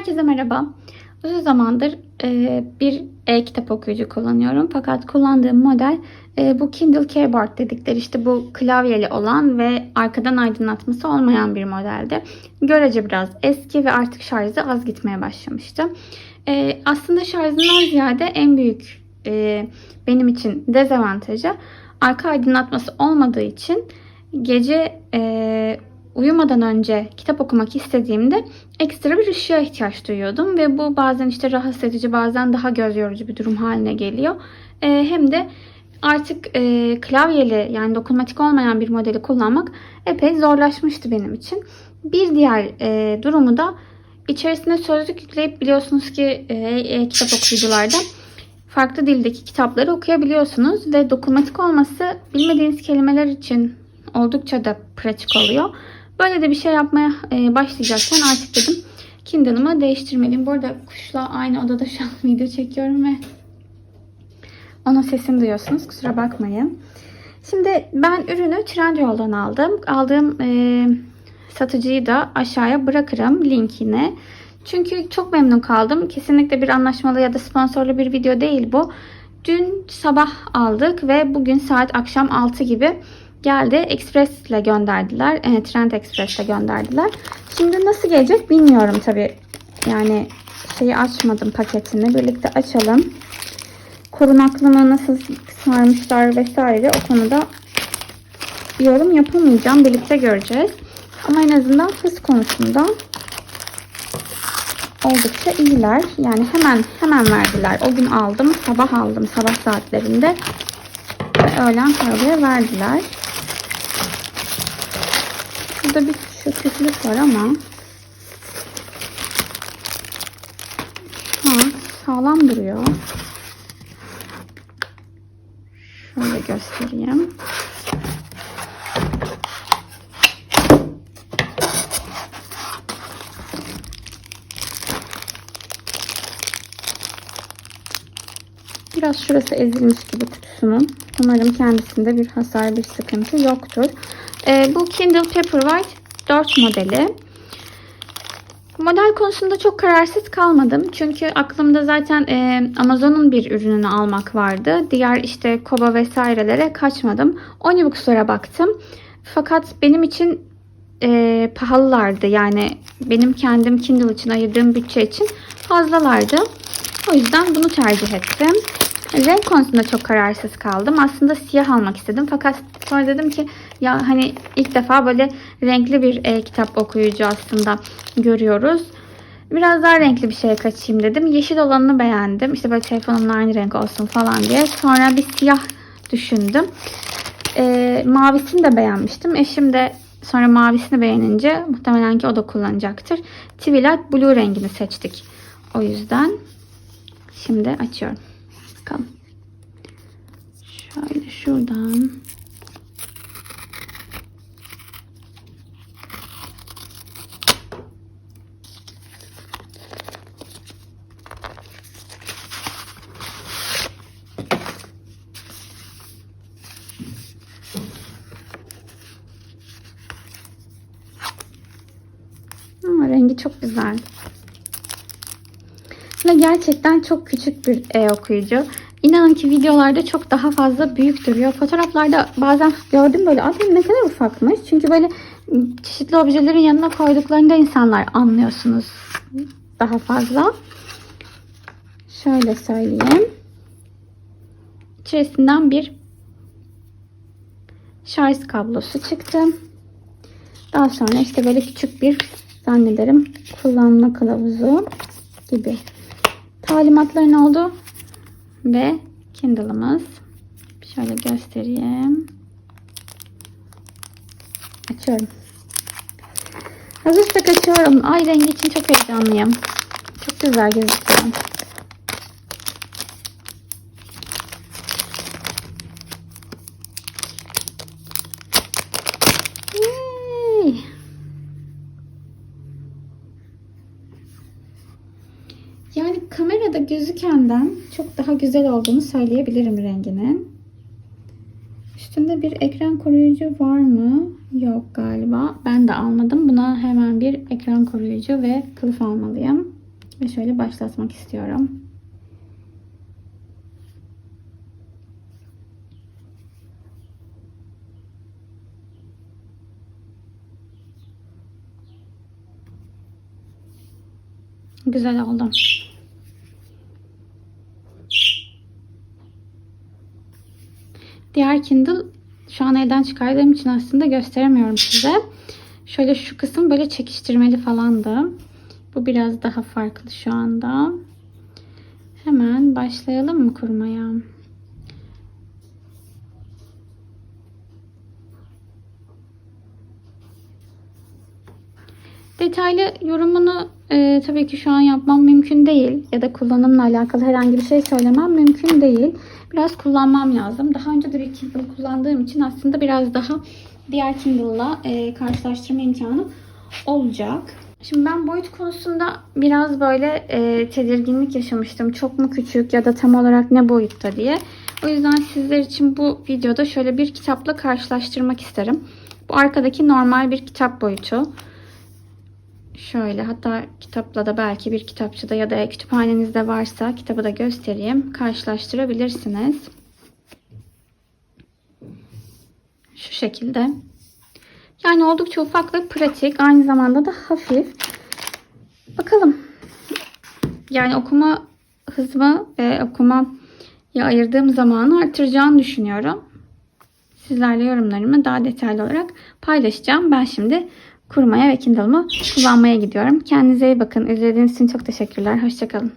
Herkese merhaba. Uzun zamandır e, bir e-kitap okuyucu kullanıyorum. Fakat kullandığım model e, bu Kindle Keyboard dedikleri işte bu klavyeli olan ve arkadan aydınlatması olmayan bir modeldi. Görece biraz eski ve artık şarjı az gitmeye başlamıştı. E, aslında şarjından ziyade en büyük e, benim için dezavantajı arka aydınlatması olmadığı için gece e, uyumadan önce kitap okumak istediğimde ekstra bir ışığa ihtiyaç duyuyordum ve bu bazen işte rahatsız edici bazen daha göz yorucu bir durum haline geliyor. Ee, hem de artık e, klavyeli yani dokunmatik olmayan bir modeli kullanmak epey zorlaşmıştı benim için. Bir diğer e, durumu da içerisine sözlük yükleyip biliyorsunuz ki e, e, kitap okuyucularda farklı dildeki kitapları okuyabiliyorsunuz ve dokunmatik olması bilmediğiniz kelimeler için oldukça da pratik oluyor. Böyle de bir şey yapmaya e, başlayacakken artık dedim Kindle'ımı değiştirmeliyim. Bu arada kuşla aynı odada şu an video çekiyorum ve onun sesini duyuyorsunuz. Kusura bakmayın. Şimdi ben ürünü Trendyol'dan aldım. Aldığım e, satıcıyı da aşağıya bırakırım linkini. Çünkü çok memnun kaldım. Kesinlikle bir anlaşmalı ya da sponsorlu bir video değil bu. Dün sabah aldık ve bugün saat akşam 6 gibi geldi. Express ile gönderdiler. E, Trend Express ile gönderdiler. Şimdi nasıl gelecek bilmiyorum tabi. Yani şeyi açmadım paketini. Birlikte açalım. Korunaklığını nasıl sarmışlar vesaire o konuda yorum yapamayacağım. Birlikte göreceğiz. Ama en azından hız konusunda oldukça iyiler. Yani hemen hemen verdiler. O gün aldım. Sabah aldım. Sabah saatlerinde. Ve öğlen kargoya verdiler. Burada bir küçük var ama ha, sağlam duruyor. Şöyle göstereyim. Biraz şurası ezilmiş gibi kutusunun. Umarım kendisinde bir hasar, bir sıkıntı yoktur. Ee, bu Kindle Paperwhite 4 modeli. Model konusunda çok kararsız kalmadım. Çünkü aklımda zaten e, Amazon'un bir ürününü almak vardı. Diğer işte Kobo vesairelere kaçmadım. Onibux'lara baktım. Fakat benim için e, pahalılardı. Yani benim kendim Kindle için ayırdığım bütçe için fazlalardı. O yüzden bunu tercih ettim. Renk konusunda çok kararsız kaldım. Aslında siyah almak istedim. Fakat sonra dedim ki ya hani ilk defa böyle renkli bir e, kitap okuyucu aslında görüyoruz. Biraz daha renkli bir şeye kaçayım dedim. Yeşil olanını beğendim. İşte böyle telefonumla aynı renk olsun falan diye. Sonra bir siyah düşündüm. E, mavisini de beğenmiştim. Eşim de sonra mavisini beğenince muhtemelen ki o da kullanacaktır. Twilight Blue rengini seçtik. O yüzden şimdi açıyorum. Bakalım. Şöyle şuradan. Ama rengi çok güzel. Ve gerçekten çok küçük bir e-okuyucu. İnanın ki videolarda çok daha fazla büyük duruyor. Fotoğraflarda bazen gördüm böyle abi ne kadar ufakmış. Çünkü böyle çeşitli objelerin yanına koyduklarında insanlar anlıyorsunuz daha fazla. Şöyle söyleyeyim. İçerisinden bir şarj kablosu çıktı. Daha sonra işte böyle küçük bir zannederim kullanma kılavuzu gibi talimatların oldu ve Kindle'ımız. Şöyle göstereyim. Açıyorum. Hazırsak açıyorum. Ay rengi için çok heyecanlıyım. Çok güzel gözüküyor gözükenden çok daha güzel olduğunu söyleyebilirim renginin. Üstünde bir ekran koruyucu var mı? Yok galiba. Ben de almadım. Buna hemen bir ekran koruyucu ve kılıf almalıyım. Ve şöyle başlatmak istiyorum. Güzel oldu. Diğer Kindle şu an elden çıkardığım için aslında gösteremiyorum size. Şöyle şu kısım böyle çekiştirmeli falandı. Bu biraz daha farklı şu anda. Hemen başlayalım mı kurmaya? Detaylı yorumunu e, tabii ki şu an yapmam mümkün değil. Ya da kullanımla alakalı herhangi bir şey söylemem mümkün değil. Biraz kullanmam lazım. Daha önce de bir Kindle kullandığım için aslında biraz daha diğer Kindle'la e, karşılaştırma imkanım olacak. Şimdi ben boyut konusunda biraz böyle e, tedirginlik yaşamıştım. Çok mu küçük ya da tam olarak ne boyutta diye. O yüzden sizler için bu videoda şöyle bir kitapla karşılaştırmak isterim. Bu arkadaki normal bir kitap boyutu. Şöyle hatta kitapla da belki bir kitapçıda ya da kütüphanenizde varsa kitabı da göstereyim. Karşılaştırabilirsiniz. Şu şekilde. Yani oldukça ufak ve pratik. Aynı zamanda da hafif. Bakalım. Yani okuma hızımı ve okuma ya ayırdığım zamanı artıracağını düşünüyorum. Sizlerle yorumlarımı daha detaylı olarak paylaşacağım. Ben şimdi kurmaya ve Kindle'ımı kullanmaya gidiyorum. Kendinize iyi bakın. İzlediğiniz için çok teşekkürler. Hoşçakalın.